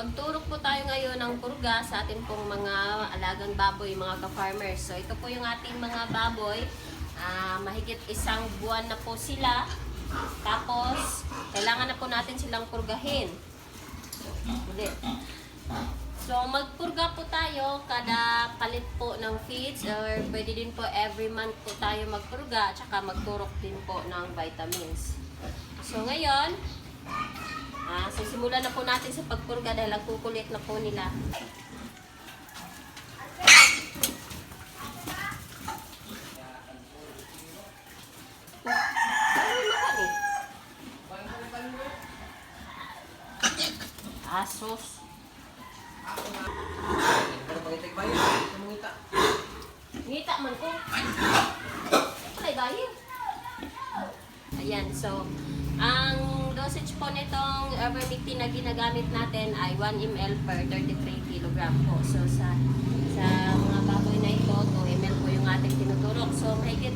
Magturok po tayo ngayon ng purga sa atin pong mga alagang baboy, mga ka-farmers. So ito po yung ating mga baboy. Ah, mahigit isang buwan na po sila. Tapos, kailangan na po natin silang purgahin. Ulit. So, magpurga po tayo kada palit po ng feeds or pwede din po every month po tayo magpurga at saka magturok din po ng vitamins. So, ngayon, ah, sisimulan na po natin sa pagpurga dahil ang kukulit na po nila. Asos. Ngita man ko. Ay, dahil. Ayan, so, ang dosage nitong ivermectin na ginagamit natin ay 1 ml per 33 kg po. So, sa sa mga baboy na ito, 2 ml po yung ating tinuturok. So, mahigit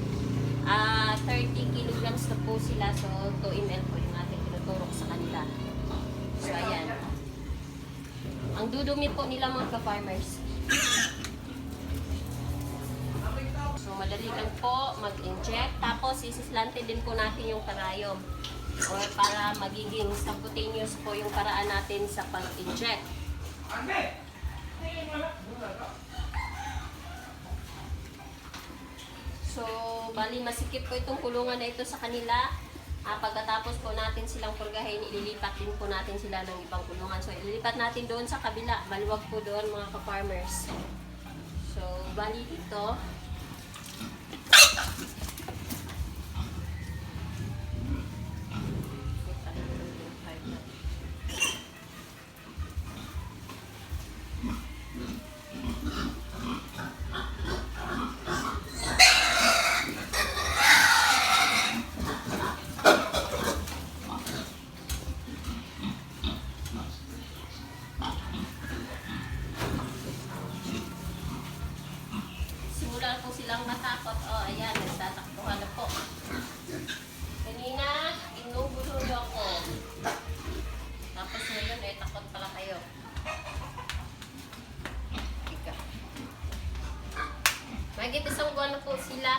ah 30 kilograms na po sila. So, 2 ml po yung ating tinuturok sa kanila. So, ayan. Ang dudumi po nila mga ka-farmers. So, madali lang po mag-inject. Tapos, isislante din po natin yung karayom. Or para magiging subcutaneous po yung paraan natin sa pag-inject. So, bali masikip po itong kulungan na ito sa kanila. Ah, pagkatapos po natin silang purgahin, ililipat din po natin sila ng ibang kulungan. So, ililipat natin doon sa kabila. Maluwag po doon mga ka-farmers. So, bali dito, Oh, ayan, nagtatakbuhan na po. Kanina, inugulo niyo ako. Tapos ngayon, eh, takot pala kayo. Ika. Magit isang buwan na po sila.